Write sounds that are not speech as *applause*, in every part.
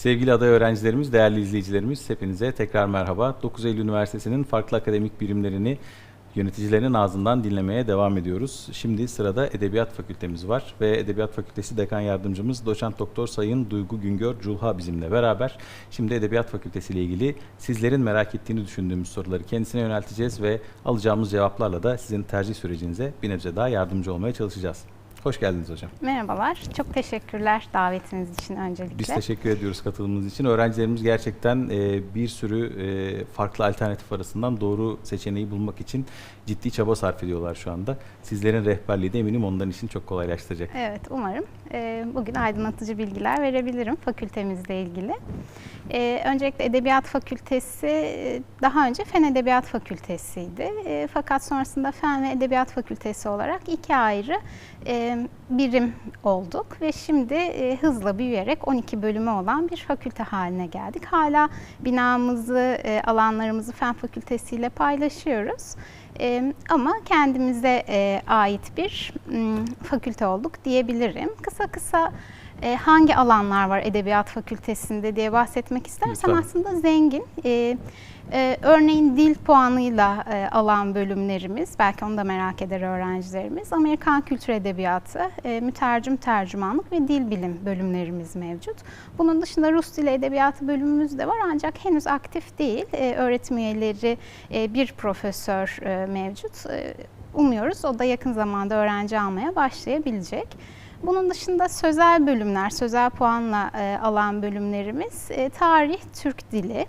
Sevgili aday öğrencilerimiz, değerli izleyicilerimiz hepinize tekrar merhaba. 9 Eylül Üniversitesi'nin farklı akademik birimlerini yöneticilerinin ağzından dinlemeye devam ediyoruz. Şimdi sırada Edebiyat Fakültemiz var ve Edebiyat Fakültesi Dekan Yardımcımız Doçent Doktor Sayın Duygu Güngör Culha bizimle beraber. Şimdi Edebiyat Fakültesi ile ilgili sizlerin merak ettiğini düşündüğümüz soruları kendisine yönelteceğiz ve alacağımız cevaplarla da sizin tercih sürecinize bir nebze daha yardımcı olmaya çalışacağız. Hoş geldiniz hocam. Merhabalar. Çok teşekkürler davetiniz için öncelikle. Biz teşekkür ediyoruz katılımınız için. Öğrencilerimiz gerçekten e, bir sürü e, farklı alternatif arasından doğru seçeneği bulmak için ciddi çaba sarf ediyorlar şu anda. Sizlerin rehberliği de eminim onların için çok kolaylaştıracak. Evet, umarım. Ee, bugün aydınlatıcı bilgiler verebilirim fakültemizle ilgili. Öncelikle Edebiyat Fakültesi e, daha önce Fen Edebiyat Fakültesiydi. E, fakat sonrasında Fen ve Edebiyat Fakültesi olarak iki ayrı e, birim olduk ve şimdi e, hızla büyüyerek 12 bölümü olan bir fakülte haline geldik. Hala binamızı, e, alanlarımızı Fen Fakültesi ile paylaşıyoruz. E, ama kendimize ait bir fakülte olduk diyebilirim. Kısa kısa e, hangi alanlar var Edebiyat Fakültesinde diye bahsetmek istersem Lütfen. aslında zengin. E, e, örneğin dil puanıyla e, alan bölümlerimiz, belki onu da merak eder öğrencilerimiz. Amerikan Kültür Edebiyatı, e, mütercim tercümanlık ve dil bilim bölümlerimiz mevcut. Bunun dışında Rus Dili Edebiyatı bölümümüz de var ancak henüz aktif değil. E, öğretim üyeleri e, bir profesör e, mevcut. E, umuyoruz o da yakın zamanda öğrenci almaya başlayabilecek. Bunun dışında sözel bölümler, sözel puanla e, alan bölümlerimiz e, tarih, Türk dili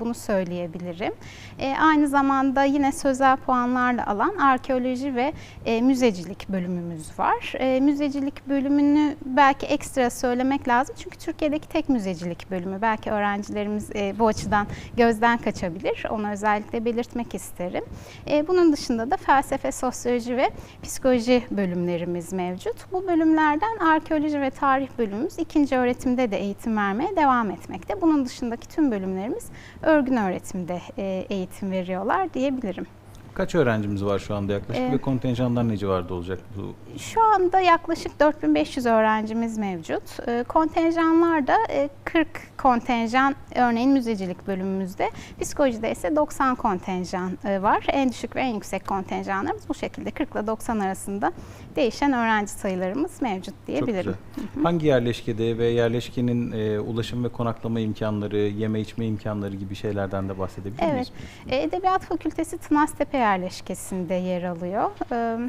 bunu söyleyebilirim. E, aynı zamanda yine sözel puanlarla alan arkeoloji ve e, müzecilik bölümümüz var. E, müzecilik bölümünü belki ekstra söylemek lazım çünkü Türkiye'deki tek müzecilik bölümü. Belki öğrencilerimiz e, bu açıdan gözden kaçabilir. Onu özellikle belirtmek isterim. E, bunun dışında da felsefe, sosyoloji ve psikoloji bölümlerimiz mevcut. Bu bölümlerden arkeoloji ve tarih bölümümüz ikinci öğretimde de eğitim vermeye devam etmekte. Bunun dışındaki tüm bölümlerimiz örgün öğretimde e, eğitim veriyorlar diyebilirim. Kaç öğrencimiz var şu anda yaklaşık Ee, ve kontenjanlar ne civarda olacak bu? Şu anda yaklaşık 4500 öğrencimiz mevcut. E, kontenjanlar da e, 40 kontenjan örneğin müzecilik bölümümüzde. Psikolojide ise 90 kontenjan e, var. En düşük ve en yüksek kontenjanlarımız bu şekilde 40 ile 90 arasında değişen öğrenci sayılarımız mevcut Çok diyebilirim. güzel. Hangi yerleşkede ve yerleşkenin e, ulaşım ve konaklama imkanları, yeme içme imkanları gibi şeylerden de bahsedebilir Evet. miyiz? E, Edebiyat Fakültesi Tınaztepe yerleşkesinde yer alıyor. E,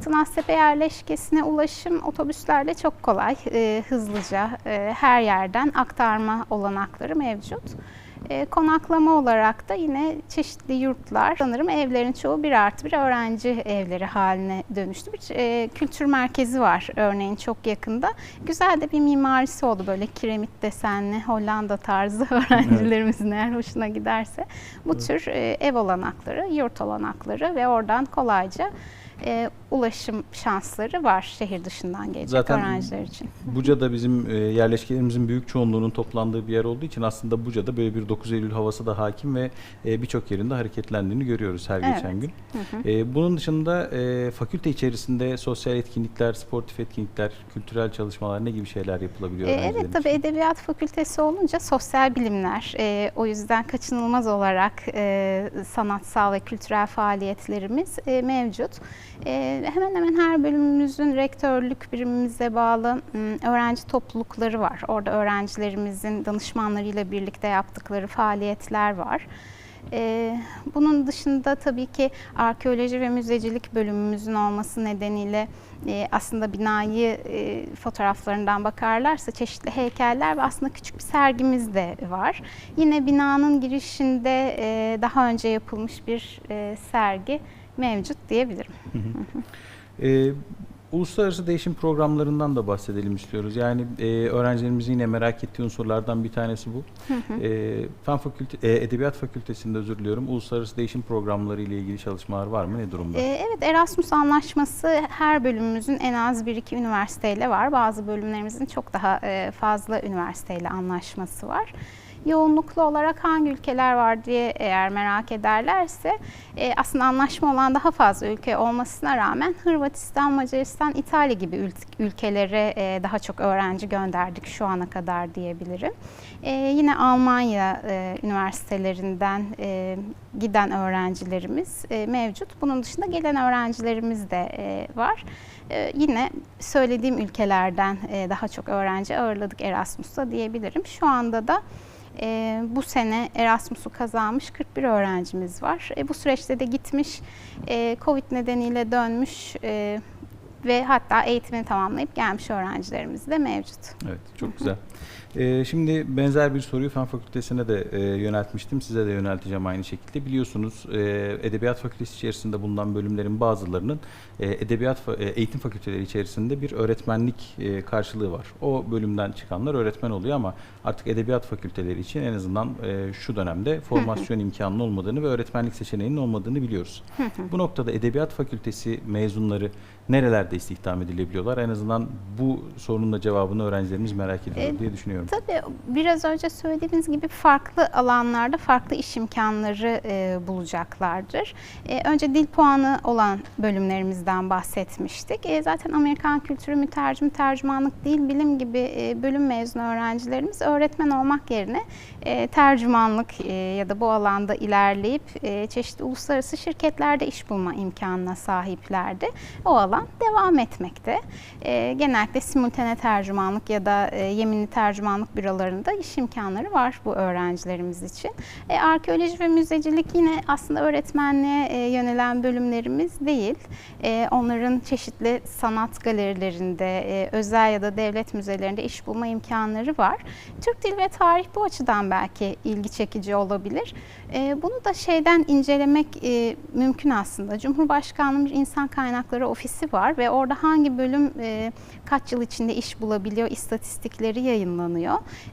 Tınaztepe yerleşkesine ulaşım otobüslerle çok kolay, e, hızlıca e, her yerden aktarma olanakları mevcut. E, konaklama olarak da yine çeşitli yurtlar, sanırım evlerin çoğu bir artı bir öğrenci evleri haline dönüştü. Bir e, kültür merkezi var örneğin çok yakında. Güzel de bir mimarisi oldu böyle kiremit desenli Hollanda tarzı *laughs* öğrencilerimizin eğer hoşuna giderse. Bu tür e, ev olanakları, yurt olanakları ve oradan kolayca e, ulaşım şansları var şehir dışından gelecek Zaten öğrenciler için. Buca'da bizim e, yerleşkelerimizin büyük çoğunluğunun toplandığı bir yer olduğu için aslında Buca'da böyle bir 9 Eylül havası da hakim ve e, birçok yerinde hareketlendiğini görüyoruz her Evet. geçen gün. Hı hı. E, bunun dışında e, fakülte içerisinde sosyal etkinlikler, sportif etkinlikler, kültürel çalışmalar ne gibi şeyler yapılabiliyor? E, Evet tabii için? Edebiyat Fakültesi olunca sosyal bilimler e, o yüzden kaçınılmaz olarak e, sanatsal ve kültürel faaliyetlerimiz e, mevcut. E, hemen hemen her bölümümüzün rektörlük birimimize bağlı m, öğrenci toplulukları var. Orada öğrencilerimizin danışmanlarıyla birlikte yaptıkları faaliyetler var. Ee, bunun dışında tabii ki arkeoloji ve müzecilik bölümümüzün olması nedeniyle e, aslında binayı e, fotoğraflarından bakarlarsa çeşitli heykeller ve aslında küçük bir sergimiz de var. Yine binanın girişinde e, daha önce yapılmış bir sergi mevcut diyebilirim. E, uluslararası değişim programlarından da bahsedelim istiyoruz. Yani e, öğrencilerimizin yine merak ettiği unsurlardan bir tanesi bu. E, Fen Fakülte, e, Edebiyat Fakültesi'nde özür diliyorum. Uluslararası değişim programları ile ilgili çalışmalar var mı? Ne durumda? Ee, Evet Erasmus anlaşması her bölümümüzün en az 1-2 üniversiteyle var. Bazı bölümlerimizin çok daha e, fazla üniversiteyle anlaşması var. Yoğunluklu olarak hangi ülkeler var diye eğer merak ederlerse e, aslında anlaşma olan daha fazla ülke olmasına rağmen Hırvatistan, Macaristan, İtalya gibi ül- ülkelere e, daha çok öğrenci gönderdik şu ana kadar diyebilirim. E, yine Almanya üniversitelerinden giden öğrencilerimiz mevcut. Bunun dışında gelen öğrencilerimiz de var. Yine söylediğim ülkelerden daha çok öğrenci ağırladık Erasmus'ta diyebilirim. Şu anda da e, bu sene Erasmus'u kazanmış 41 öğrencimiz var. E, bu süreçte de gitmiş, e, Covid nedeniyle dönmüş e, ve hatta eğitimini tamamlayıp gelmiş öğrencilerimiz de mevcut. Evet, çok güzel. Ee, şimdi benzer bir soruyu Fen Fakültesi'ne de e, yöneltmiştim. Size de yönelteceğim aynı şekilde. Biliyorsunuz e, Edebiyat Fakültesi içerisinde bulunan bölümlerin bazılarının e, Edebiyat e, Eğitim Fakülteleri içerisinde bir öğretmenlik e, karşılığı var. O bölümden çıkanlar öğretmen oluyor ama artık Edebiyat Fakülteleri için en azından e, şu dönemde formasyon *laughs* imkanının olmadığını ve öğretmenlik seçeneğinin olmadığını biliyoruz. *laughs* Bu noktada Edebiyat Fakültesi mezunları nerelerde istihdam edilebiliyorlar? En azından bu sorunun da cevabını öğrencilerimiz merak ediyor diye düşünüyorum. Tabii biraz önce söylediğiniz gibi farklı alanlarda farklı iş imkanları e, bulacaklardır. E, önce dil puanı olan bölümlerimizden bahsetmiştik. E, zaten Amerikan kültürü, mütercim, tercümanlık, dil bilim gibi e, bölüm mezunu öğrencilerimiz öğretmen olmak yerine e, tercümanlık e, ya da bu alanda ilerleyip e, çeşitli uluslararası şirketlerde iş bulma imkanına sahiplerdi. O alan devam etmekte. E, genellikle simultane tercümanlık ya da e, yeminli tercümanlık bürolarında iş imkanları var bu öğrencilerimiz için. E, arkeoloji ve müzecilik yine aslında öğretmenliğe e, yönelen bölümlerimiz değil. E, onların çeşitli sanat galerilerinde, e, özel ya da devlet müzelerinde iş bulma imkanları var. Türk Dil ve Tarih bu açıdan belki ilgi çekici olabilir. E, bunu da şeyden incelemek e, mümkün aslında. Cumhurbaşkanlığımız İnsan Kaynakları Ofisi var ve orada hangi bölüm e, kaç yıl içinde iş bulabiliyor istatistikleri yayınlanıyor.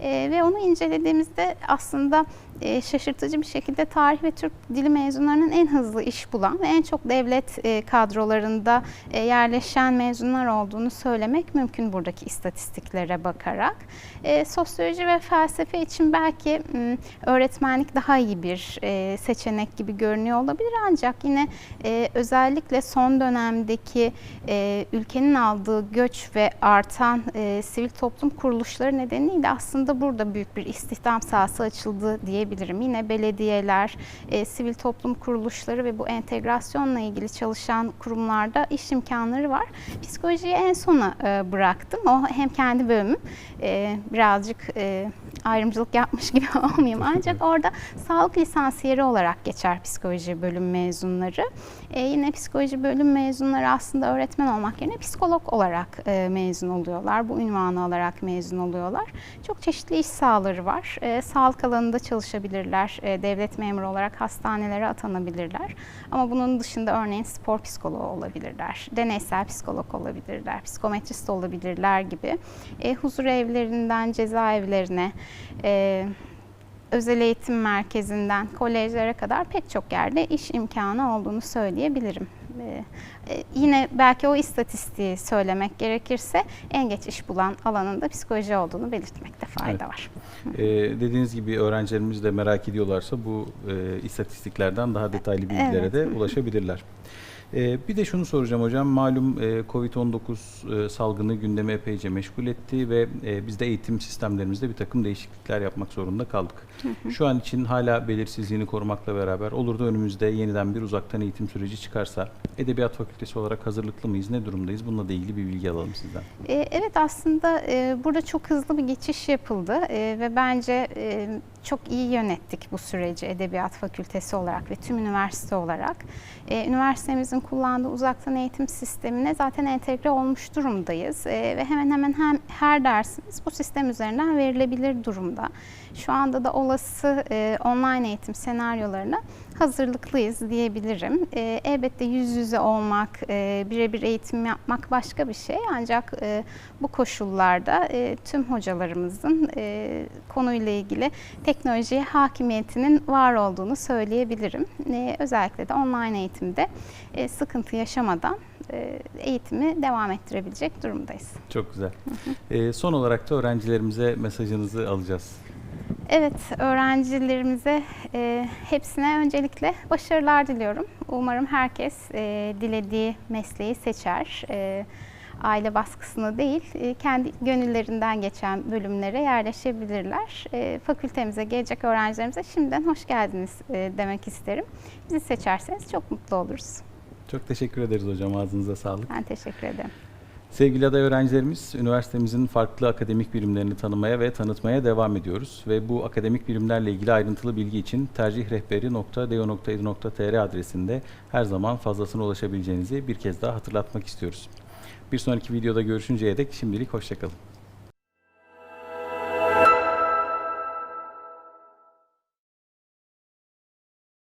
E, ve onu incelediğimizde aslında e, şaşırtıcı bir şekilde tarih ve Türk dili mezunlarının en hızlı iş bulan ve en çok devlet e, kadrolarında e, yerleşen mezunlar olduğunu söylemek mümkün buradaki istatistiklere bakarak. E, sosyoloji ve felsefe için belki m, öğretmenlik daha iyi bir e, seçenek gibi görünüyor olabilir ancak yine e, özellikle son dönemdeki e, ülkenin aldığı göç ve artan e, sivil toplum kuruluşları nedeniyle aslında burada büyük bir istihdam sahası açıldı diyebilirim. Yine belediyeler, e, sivil toplum kuruluşları ve bu entegrasyonla ilgili çalışan kurumlarda iş imkanları var. Psikolojiyi en sona e, bıraktım. O hem kendi bölümüm e, birazcık e, ayrımcılık yapmış gibi *laughs* olmayayım. Ancak orada sağlık lisansiyeri olarak geçer psikoloji bölüm mezunları. E, yine psikoloji bölüm mezunları aslında öğretmen olmak yerine psikolog olarak e, mezun oluyorlar. Bu ünvanı alarak mezun oluyorlar. Çok çeşitli iş sahaları var. E, sağlık alanında çalışabilirler. E, devlet memuru olarak hastanelere atanabilirler. Ama bunun dışında örneğin spor psikoloğu olabilirler. Deneysel psikolog olabilirler. Psikometrist olabilirler gibi. E, huzur evlerinden cezaevlerine, e, özel eğitim merkezinden kolejlere kadar pek çok yerde iş imkanı olduğunu söyleyebilirim. Ee, e, yine belki o istatistiği söylemek gerekirse en geç iş bulan alanında psikoloji olduğunu belirtmekte fayda Evet. var. Ee, dediğiniz gibi öğrencilerimiz de merak ediyorlarsa bu e, istatistiklerden daha detaylı bilgilere Evet. de ulaşabilirler. Ee, bir de şunu soracağım hocam. Malum e, Covid-19 e, salgını gündemi epeyce meşgul etti ve e, biz de eğitim sistemlerimizde bir takım değişiklikler yapmak zorunda kaldık. Şu an için hala belirsizliğini korumakla beraber olur da önümüzde yeniden bir uzaktan eğitim süreci çıkarsa Edebiyat Fakültesi olarak hazırlıklı mıyız? Ne durumdayız? Bununla da ilgili bir bilgi alalım sizden. E, Evet aslında e, burada çok hızlı bir geçiş yapıldı e, ve bence e, çok iyi yönettik bu süreci Edebiyat Fakültesi olarak ve tüm üniversite olarak. E, Üniversitemizin kullandığı uzaktan eğitim sistemine zaten entegre olmuş durumdayız E, ve hemen hemen hem her dersimiz bu sistem üzerinden verilebilir durumda. Şu anda da olası e, online eğitim senaryolarına hazırlıklıyız diyebilirim. E, elbette yüz yüze olmak, e, birebir eğitim yapmak başka bir şey. Ancak e, bu koşullarda e, tüm hocalarımızın e, konuyla ilgili teknolojiye hakimiyetinin var olduğunu söyleyebilirim. E, özellikle de online eğitimde e, sıkıntı yaşamadan e, eğitimi devam ettirebilecek durumdayız. Çok güzel. Ee, son olarak da öğrencilerimize mesajınızı alacağız. Evet, öğrencilerimize e, hepsine öncelikle başarılar diliyorum. Umarım herkes e, dilediği mesleği seçer. E, aile baskısını değil, e, kendi gönüllerinden geçen bölümlere yerleşebilirler. E, fakültemize gelecek öğrencilerimize şimdiden hoş geldiniz e, demek isterim. Bizi seçerseniz çok mutlu oluruz. Çok teşekkür ederiz hocam. Ağzınıza sağlık. Ben teşekkür ederim. Sevgili aday öğrencilerimiz, üniversitemizin farklı akademik birimlerini tanımaya ve tanıtmaya devam ediyoruz. Ve bu akademik birimlerle ilgili ayrıntılı bilgi için tercihrehberi.deo.edu.tr adresinde her zaman fazlasına ulaşabileceğinizi bir kez daha hatırlatmak istiyoruz. Bir sonraki videoda görüşünceye dek şimdilik hoşçakalın.